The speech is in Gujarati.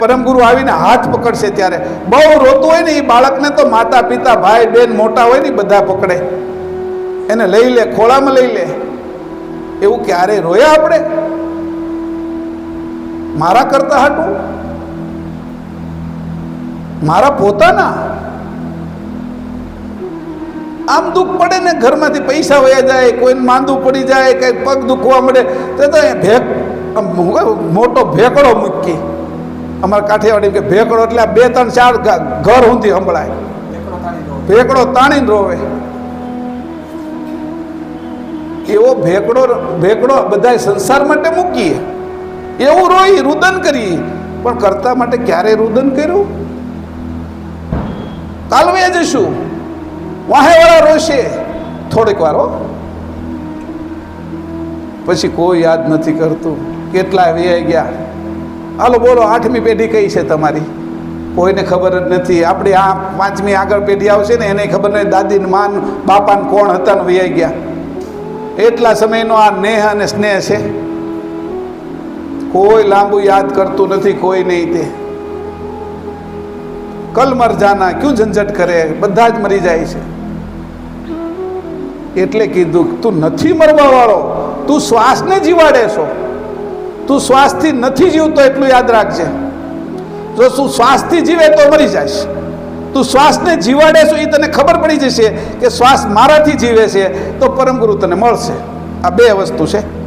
પરમ ગુરુ આવીને હાથ પકડશે ત્યારે. બહુ રોતું હોય ને એ બાળકને તો માતા, પિતા, ભાઈ, બેન, મોટા હોય ને બધા પકડે. એને લઈ લે, ખોળામાં લઈ લે. એવું ક્યારે રોયા આપણે? મારા કરતા હાટું? મારા પોતાના? આમ દુઃખ પડે ને ઘરમાંથી પૈસા વયા જાય, કોઈને માંદું પડી જાય, કઈ પગ દુખવા મળે, તો ભેગ મોટો ભેકડો મૂકી. અમારા કાઠિયાવાડી કે ભેકડો એટલે બે ત્રણ ચાર ઘર ઊંધી સંભળાય. ભેકડો તાણીને રોવે. એવો ભેકડો ભેકડો બધા સંસાર માટે મૂકીએ. એવું રોઈ રુદન કરીએ. પણ કરતા માટે ક્યારે રુદન કર્યું? કાલવે જશું વાહેવાળા રોશે. થોડીક વાર પછી કોઈ યાદ નથી કરતું. કેટલા વ્યાઈ ગયા. હાલો બોલો, આઠમી પેઢી કઈ છે તમારી? કોઈને ખબર જ નથી. આપણી આ પાંચમી આગળ પેઢી આવશે ને, એને ખબર નહીં દાદીને માન બાપાને કોણ હતા ને વ્યાઈ ગયા. એટલા સમયનો આ નેહ અને સ્નેહ છે. કોઈ લાંબુ યાદ કરતું નથી, કોઈ નહીં તે. કલ મર જાના, ક્યું ઝંઝટ કરે? બધા જ મરી જાય છે. એટલે કીધું, તું નથી મરવા વાળો તું શ્વાસને જીવાડે છો. તું શ્વાસથી નથી જીવતો એટલું યાદ રાખજે. જો તું શ્વાસથી જીવે તો મરી જઈશ. તું શ્વાસને જીવાડે છો એ તને ખબર પડી જશે કે શ્વાસ મારાથી જીવે છે તો પરમ ગુરુ તને મળશે. આ બે વસ્તુ છે.